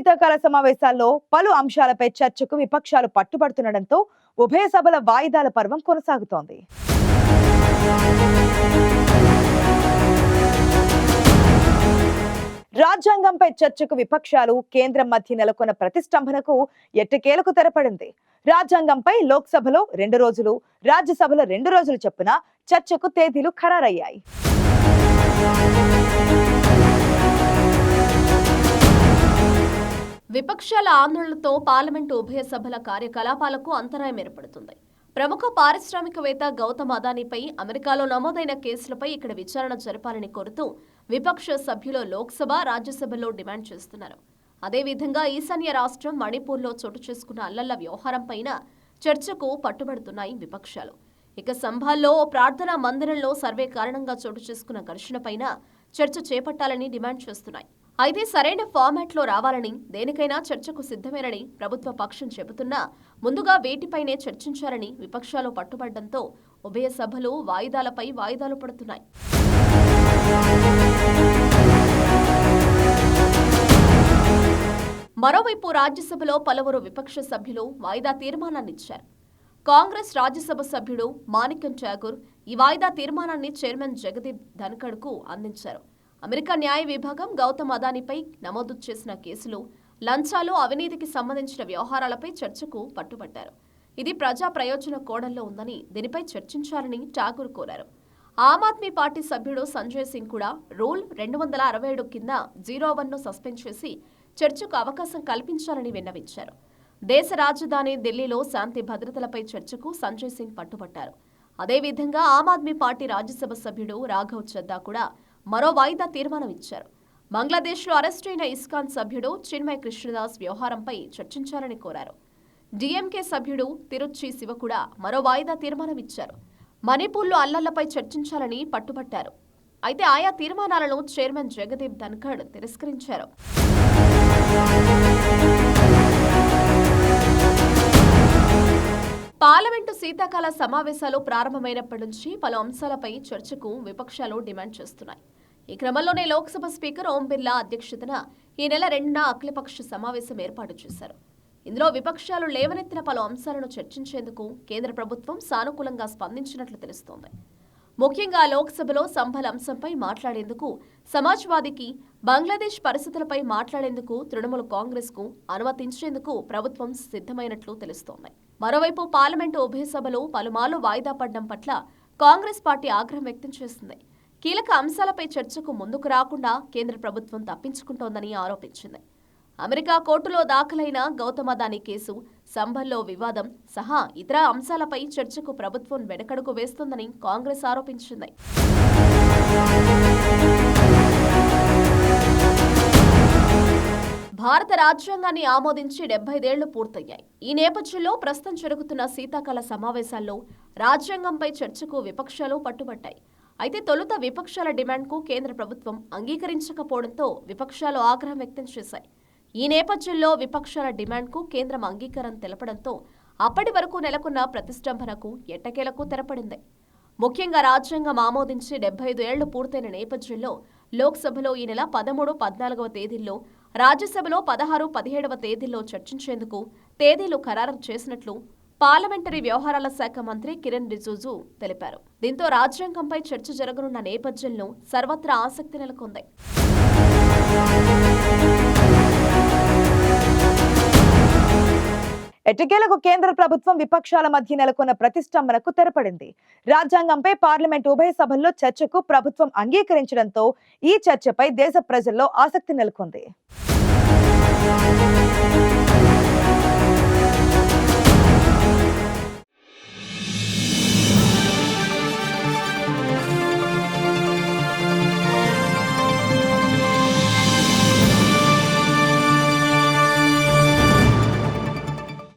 శీతాకాల సమావేశాల్లో పలు అంశాలపై చర్చకు విపక్షాలు పట్టుబడుతుండటంతో ఉభయ సభల వాయిదాల పర్వం కొనసాగుతోంది. రాజ్యాంగంపై చర్చకు విపక్షాలు కేంద్రం మధ్య నెలకొన్న ప్రతిష్టంభనకు ఎట్టకేలకు తెరపడింది. రాజ్యాంగంపై లోక్సభలో రెండు రోజులు రాజ్యసభలో రెండు రోజులు చొప్పున చర్చకు తేదీలు ఖరారయ్యాయి. విపక్షాల ఆందోళనతో పార్లమెంటు ఉభయ సభల కార్యకలాపాలకు అంతరాయం ఏర్పడుతుంది. ప్రముఖ పారిశ్రామికవేత్త గౌతమ్ అదానీపై అమెరికాలో నమోదైన కేసులపై ఇక్కడ విచారణ జరపాలని కోరుతూ విపక్ష సభ్యులు లోక్సభ రాజ్యసభలో డిమాండ్ చేస్తున్నారు. అదేవిధంగా ఈశాన్య రాష్ట్రం మణిపూర్లో చోటు చేసుకున్న అల్లల్ల వ్యవహారంపైన చర్చకు పట్టుబడుతున్నాయి విపక్షాలు. ఇక సంభాల్లో ఓ ప్రార్థనా మందిరంలో సర్వే కారణంగా చోటు చేసుకున్న ఘర్షణపైన చర్చ చేపట్టాలని డిమాండ్ చేస్తున్నాయి. అయితే సరైన ఫార్మాట్లో రావాలని దేనికైనా చర్చకు సిద్ధమేనని ప్రభుత్వ పక్షం చెబుతున్నా ముందుగా వేటిపైనే చర్చించాలని విపక్షాలు పట్టుబడ్డంతో ఉభయ సభలు వాయిదాలపై వాయిదాలు పడుతున్నాయి. మరోవైపు రాజ్యసభలో పలువురు విపక్ష సభ్యులు వాయిదా తీర్మానాన్నిచ్చారు. కాంగ్రెస్ రాజ్యసభ సభ్యుడు మాణిక్యం ఠాగూర్ ఈ వాయిదా తీర్మానాన్ని చైర్మన్ జగదీప్ ధన్కడ్కు అందించారు. అమెరికా న్యాయ విభాగం గౌతమ్ అదానిపై నమోదు చేసిన కేసులు లంచాలు అవినీతికి సంబంధించిన వ్యవహారాలపై చర్చకు పట్టుబట్టారు. ఇది ప్రజా ప్రయోజన కోణంలో ఉందని దీనిపై చర్చించాలని ఠాగూర్ కోరారు. ఆమ్ ఆద్మీ పార్టీ సభ్యుడు సంజయ్ సింగ్ కూడా రూల్ రెండు వందల అరవై ఏడు కింద జీరో వన్ను సస్పెండ్ చేసి చర్చకు అవకాశం కల్పించాలని విన్నవించారు. దేశ రాజధాని ఢిల్లీలో శాంతి భద్రతలపై చర్చకు సంజయ్ సింగ్ పట్టుబట్టారు. అదేవిధంగా ఆమ్ ఆద్మీ పార్టీ రాజ్యసభ సభ్యుడు రాఘవ్ చద్దా కూడా మరో వాయిదా తీర్మానం ఇచ్చారు బంగ్లాదేశ్లో అరెస్టైన ఇస్కాన్ సభ్యుడు చిన్మయ్ కృష్ణదాస్ వ్యవహారంపై చర్చించాలని కోరారు. డిఎంకే సభ్యుడు తిరుచి శివ కూడా మరో వాయిదా తీర్మానం ఇచ్చారు మణిపూర్లో అల్లర్లపై చర్చించాలని పట్టుబట్టారు. అయితే ఆయా తీర్మానాలను చైర్మన్ జగదీప్ ధన్ఖడ్ తిరస్కరించారు. పార్లమెంటు శీతాకాల సమావేశాలు ప్రారంభమైనప్పటి నుంచి పలు అంశాలపై చర్చకు విపక్షాలు డిమాండ్ చేస్తున్నాయి. ఈ క్రమంలోనే లోక్సభ స్పీకర్ ఓం బిర్లా అధ్యక్షతన ఈ నెల రెండున అఖిలపక్ష సమావేశం ఏర్పాటు చేశారు. ఇందులో విపక్షాలు లేవనెత్తిన పలు అంశాలను చర్చించేందుకు కేంద్ర ప్రభుత్వం సానుకూలంగా స్పందించినట్లు తెలుస్తోంది. ముఖ్యంగా లోక్సభలో సంభల్ అంశంపై మాట్లాడేందుకు సమాజ్వాదీకి బంగ్లాదేశ్ పరిస్థితులపై మాట్లాడేందుకు తృణమూల్ కాంగ్రెస్కు అనుమతించేందుకు ప్రభుత్వం సిద్ధమైనట్లు తెలుస్తోంది. మరోవైపు పార్లమెంటు ఉభయ సభలు పలుమార్లు వాయిదా పడడం పట్ల కాంగ్రెస్ పార్టీ ఆగ్రహం వ్యక్తం చేసింది. కీలక అంశాలపై చర్చకు ముందుకు రాకుండా కేంద్ర ప్రభుత్వం తప్పించుకుంటోందని ఆరోపించింది. అమెరికా కోర్టులో దాఖలైన గౌతమ దాని కేసు సంభల్లో వివాదం సహా ఇతర అంశాలపై చర్చకు ప్రభుత్వం వెనకడుగు వేస్తోందని కాంగ్రెస్ ఆరోపించింది. భారత రాజ్యాంగాన్ని ఆమోదించి డెబ్బైదేళ్ళు పూర్తయ్యాయి. ఈ నేపథ్యంలో ప్రస్తుతం జరుగుతున్న శీతాకాల సమావేశాల్లో రాజ్యాంగంపై చర్చకు విపక్షాలు పట్టుబట్టాయి. అయితే తొలుత విపక్షాల డిమాండ్కు కేంద్ర ప్రభుత్వం అంగీకరించకపోవడంతో విపక్షాలు ఆగ్రహం వ్యక్తం చేశాయి. ఈ నేపథ్యంలో విపక్షాల డిమాండ్కు కేంద్రం అంగీకారం తెలపడంతో అప్పటి వరకు నెలకొన్న ప్రతిష్టంభనకు ఎట్టకేలకు తెరపడింది. ముఖ్యంగా రాజ్యాంగం ఆమోదించి డెబ్బై ఐదు ఏళ్ళు పూర్తయిన నేపథ్యంలో లోక్సభలో ఈ నెల పదమూడు పద్నాలుగవ తేదీల్లో రాజ్యసభలో పదహారు పదిహేడవ తేదీల్లో చర్చించేందుకు తేదీలు ఖరారు చేసినట్లు పార్లమెంటరీ వ్యవహారాల శాఖ మంత్రి కిరణ్ రిజిజు తెలిపారు. దీంతో రాజ్యాంగంపై చర్చ జరగనున్న నేపథ్యంలో సర్వత్రా ఆసక్తి నెలకొంది. ఎట్టకేలకు కేంద్ర ప్రభుత్వం విపక్షాల మధ్య నెలకొన్న ప్రతిష్టంభనకు తెరపడింది. రాజ్యాంగంపై పార్లమెంట్ ఉభయ సభల్లో చర్చకు ప్రభుత్వం అంగీకరించడంతో ఈ చర్చపై దేశ ప్రజల్లో ఆసక్తి నెలకొంది.